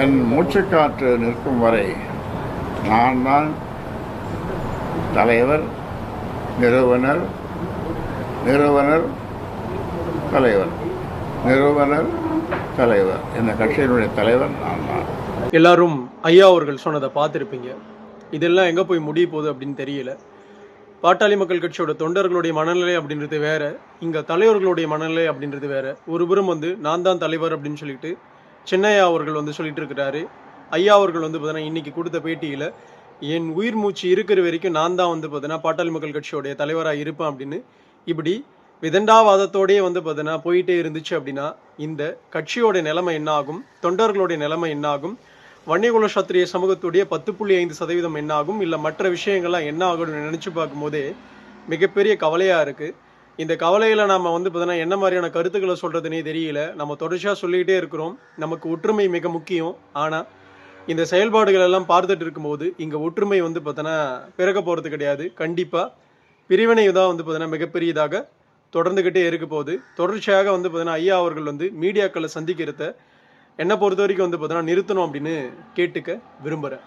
என் மூச்சுக்காற்று நிற்கும் வரை நான் தான் தலைவர் நிறுவனர் நிறுவனர் தலைவர் நிறுவனர் தலைவர். இந்த கட்சியினுடைய தலைவர் நான் தான் எல்லாரும் ஐயா அவர்கள் சொன்னதை பார்த்துருப்பீங்க. இதெல்லாம் எங்கே போய் முடிய போகுது அப்படின்னு தெரியல. பாட்டாளி மக்கள் கட்சியோட தொண்டர்களுடைய மனநிலை அப்படின்றது வேற இங்கே தலைவர்களுடைய மனநிலை அப்படின்றது வேற. ஒருபுறம் வந்து நான் தான் தலைவர் அப்படின்னு சொல்லிட்டு சின்னையா அவர்கள் வந்து சொல்லிட்டு இருக்கிறாரு. ஐயா அவர்கள் வந்து பார்த்தீங்கன்னா இன்னைக்கு கொடுத்த பேட்டியில் என் உயிர் மூச்சு இருக்கிற வரைக்கும் நான் தான் வந்து பார்த்தீங்கன்னா பாட்டாளி மக்கள் கட்சியோடைய தலைவராக இருப்பேன் அப்படின்னு இப்படி விதண்டாவாதத்தோடயே வந்து பார்த்தீங்கன்னா போயிட்டே இருந்துச்சு அப்படின்னா இந்த கட்சியோட நிலைமை என்னாகும் தொண்டர்களுடைய நிலைமை என்னாகும் வன்னிகுல வன்னியகுல சத்திரிய சமூகத்துடைய பத்து புள்ளி ஐந்து சதவீதம் என்னாகும் இல்லை மற்ற விஷயங்கள்லாம் என்ன ஆகும்னு நினச்சி பார்க்கும்போதே மிகப்பெரிய கவலையாக இருக்குது இந்த கவலையில் நாம் வந்து பார்த்தீங்கன்னா என்ன மாதிரியான கருத்துக்களை சொல்கிறதுனே தெரியல. நம்ம தொடர்ச்சியாக சொல்லிக்கிட்டே இருக்கிறோம். நமக்கு ஒற்றுமை மிக முக்கியம். ஆனால் இந்த செயல்பாடுகள் எல்லாம் பார்த்துட்டு இருக்கும்போது இங்கே ஒற்றுமை வந்து பார்த்தோன்னா பிறக்க போகிறது கிடையாது. கண்டிப்பாக பிரிவினை தான் வந்து பார்த்தீங்கன்னா மிகப்பெரியதாக தொடர்ந்துக்கிட்டே இருக்க போகுது. தொடர்ச்சியாக வந்து பார்த்தீங்கன்னா ஐயா அவர்கள் வந்து மீடியாக்களை சந்திக்கிறத என்னை பொறுத்த வரைக்கும் வந்து பார்த்தோன்னா நிறுத்தணும் அப்படின்னு கேட்டுக்க விரும்புகிறேன்